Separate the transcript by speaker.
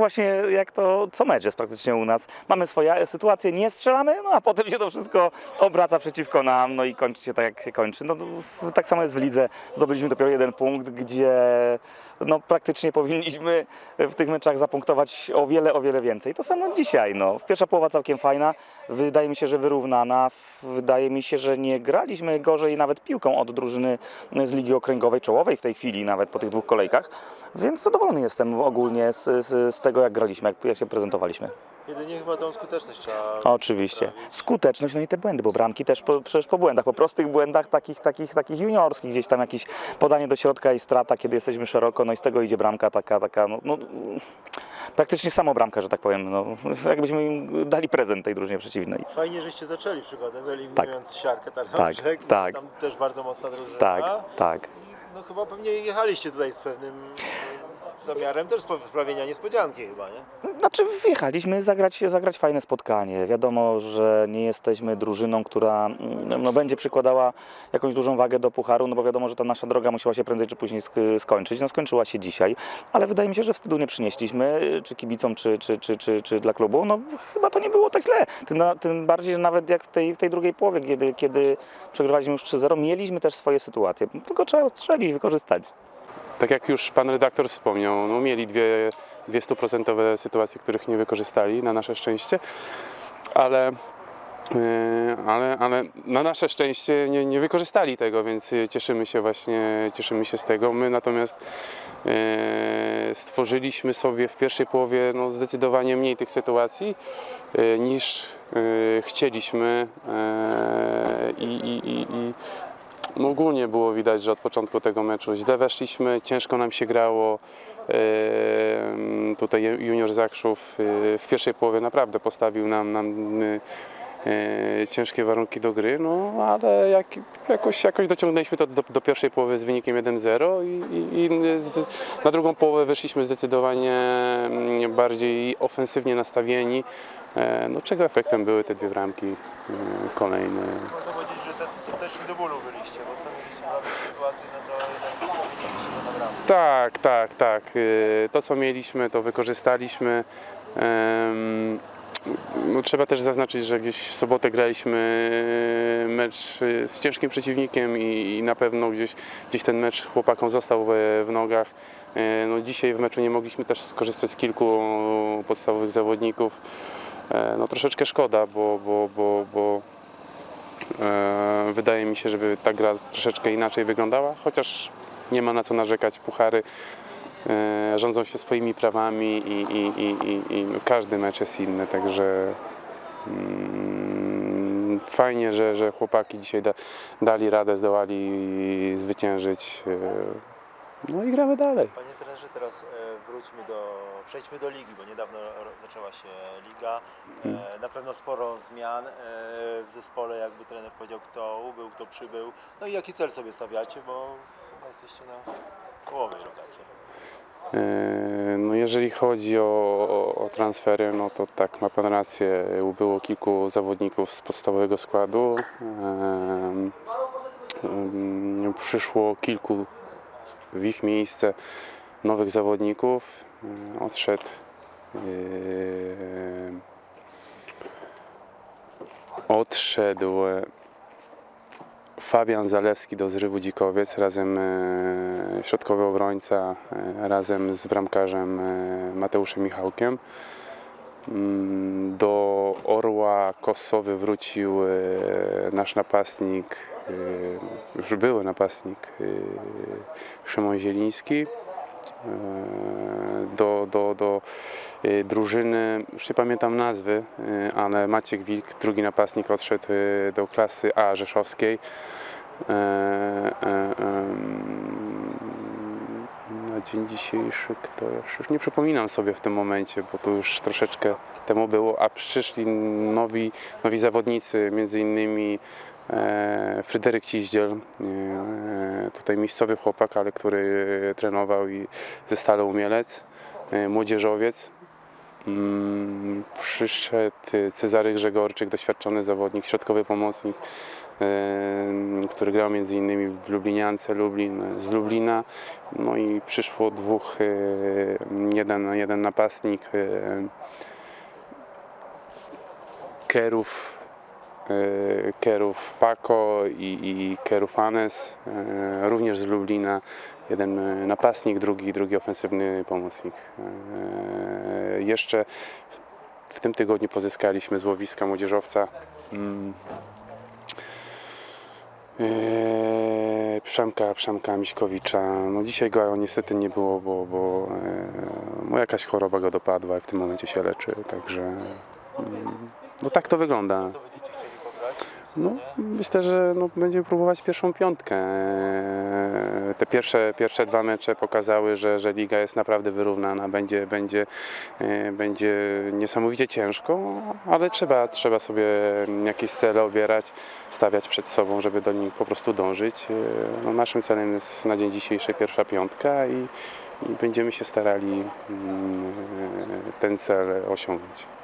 Speaker 1: właśnie, jak to co mecz jest praktycznie u nas. Mamy swoje sytuacje, nie strzelamy, no a potem się to wszystko obraca przeciwko nam, no i kończy się tak, jak się kończy. No, tak samo jest w lidze. Zdobyliśmy dopiero jeden punkt, gdzie no, praktycznie powinniśmy w tych meczach zapunktować o wiele, o wiele więcej. To samo dzisiaj. No. Pierwsza połowa całkiem fajna, wydaje mi się, że wyrównana. Wydaje mi się, że nie graliśmy gorzej nawet piłką od drużyny z Ligi Okręgowej, czołowej w tej chwili, nawet po tych dwóch kolejkach. Więc zadowolony jestem ogólnie z, z, z tego, jak graliśmy, jak, jak się prezentowaliśmy.
Speaker 2: Jedynie chyba tą skuteczność trzeba
Speaker 1: Oczywiście.
Speaker 2: poprawić.
Speaker 1: Skuteczność, no i te błędy, bo bramki też po, przecież po błędach, po prostych błędach, takich, takich, takich juniorskich, gdzieś tam jakieś podanie do środka i strata, kiedy jesteśmy szeroko, no i z tego idzie bramka taka, taka, no, no praktycznie samo bramka, że tak powiem, no, jakbyśmy im dali prezent tej drużynie przeciwnej.
Speaker 2: Fajnie, żeście zaczęli przygodę, eliminując siarkę Tarnobrzeg.
Speaker 1: tak.
Speaker 2: Tam też bardzo mocna drużyna.
Speaker 1: Tak, tak.
Speaker 2: I no chyba pewnie jechaliście tutaj z pewnym zamiarem też sprawienia niespodzianki chyba, nie?
Speaker 1: Znaczy wjechaliśmy zagrać, zagrać fajne spotkanie. Wiadomo, że nie jesteśmy drużyną, która mm, no, będzie przykładała jakąś dużą wagę do pucharu, no bo wiadomo, że ta nasza droga musiała się prędzej czy później sk- skończyć. No skończyła się dzisiaj, ale wydaje mi się, że wstydu nie przynieśliśmy, czy kibicom, czy, czy, czy, czy, czy dla klubu. No chyba to nie było tak źle. Tym, tym bardziej, że nawet jak w tej, w tej drugiej połowie, kiedy, kiedy przegrywaliśmy już 3-0, mieliśmy też swoje sytuacje. Tylko trzeba strzelić, wykorzystać.
Speaker 3: Tak jak już pan redaktor wspomniał, no mieli dwie, dwie stuprocentowe sytuacje, których nie wykorzystali na nasze szczęście, ale, yy, ale, ale na nasze szczęście nie, nie wykorzystali tego, więc cieszymy się właśnie cieszymy się z tego. My natomiast yy, stworzyliśmy sobie w pierwszej połowie no, zdecydowanie mniej tych sytuacji yy, niż chcieliśmy i, i, i, i no ogólnie było widać, że od początku tego meczu źle weszliśmy, ciężko nam się grało. Tutaj junior Zakrzów e, w pierwszej połowie naprawdę postawił nam, nam e, e, ciężkie warunki do gry, no ale jak, jakoś, jakoś dociągnęliśmy to do, do pierwszej połowy z wynikiem 1-0 i, i, i na drugą połowę wyszliśmy zdecydowanie mm, bardziej ofensywnie nastawieni, e, no czego efektem były te dwie bramki kolejne.
Speaker 2: Do bólu byliście, bo co mieliście prawie sytuację, no to bramkę.
Speaker 3: Tak, tak, tak. Y, To, co mieliśmy, to wykorzystaliśmy. No, trzeba też zaznaczyć, że gdzieś w sobotę graliśmy mecz y, z ciężkim przeciwnikiem i, na pewno gdzieś, gdzieś ten mecz chłopakom został w, w nogach. No, dzisiaj w meczu nie mogliśmy też skorzystać z kilku podstawowych zawodników. E, No, troszeczkę szkoda, bo, bo, bo, bo wydaje mi się, żeby ta gra troszeczkę inaczej wyglądała, chociaż nie ma na co narzekać. Puchary e, rządzą się swoimi prawami i, i, i, i, każdy mecz jest inny, także mm, fajnie, że, że chłopaki dzisiaj da, dali radę, zdołali zwyciężyć. No i gramy dalej.
Speaker 2: Panie trenerze, teraz e, wróćmy do, przejdźmy do ligi, bo niedawno zaczęła się liga. E, na pewno sporo zmian e, w zespole, jakby trener powiedział, kto ubył, kto przybył. No i jaki cel sobie stawiacie, bo jesteście na połowie rogacie.
Speaker 3: No jeżeli chodzi o, o, o transfery, no to tak, ma Pan rację, ubyło kilku zawodników z podstawowego składu. Przyszło kilku w ich miejsce nowych zawodników. E, Odszedł e, odszedł Fabian Zalewski do Zrywu Dzikowiec, razem e, środkowy obrońca, e, razem z bramkarzem e, Mateuszem Michałkiem. Mm, Do Orła Kosowy wrócił e, nasz napastnik, e, już były napastnik e, Szymon Zieliński. E, Do, do, do drużyny, już nie pamiętam nazwy, ale Maciek Wilk, drugi napastnik, odszedł do klasy A Rzeszowskiej. Na dzień dzisiejszy kto? Już nie przypominam sobie w tym momencie, bo to już troszeczkę temu było, a przyszli nowi, nowi zawodnicy, między innymi Fryderyk Ciździel, e, tutaj miejscowy chłopak, ale który trenował i ze Stale Umielec, e, młodzieżowiec. Mm, Przyszedł Cezary Grzegorczyk, doświadczony zawodnik, środkowy pomocnik e, który grał między innymi w Lubliniance Lublin z Lublina. No i przyszło dwóch, e, jeden, jeden napastnik e, Kerów, e, Kerów Paco i, i Kerów Anes, e, również z Lublina. Jeden e, napastnik, drugi, drugi ofensywny pomocnik. Jeszcze w tym tygodniu pozyskaliśmy z łowiska młodzieżowca mm, e, Przemka, Przemka Miśkowicza. No dzisiaj go niestety nie było, bo, bo e, no jakaś choroba go dopadła i w tym momencie się leczy, także mm, no tak to wygląda.
Speaker 2: Co będziecie chcieli pograć w tym
Speaker 3: No, myślę, że no, będziemy próbować pierwszą piątkę. Te pierwsze, pierwsze dwa mecze pokazały, że, że liga jest naprawdę wyrównana. Będzie, będzie, e, będzie niesamowicie ciężko, ale trzeba, trzeba sobie jakieś cele obierać, stawiać przed sobą, żeby do nich po prostu dążyć. E, No, naszym celem jest na dzień dzisiejszy pierwsza piątka i, i będziemy się starali mm, ten cel osiągnąć.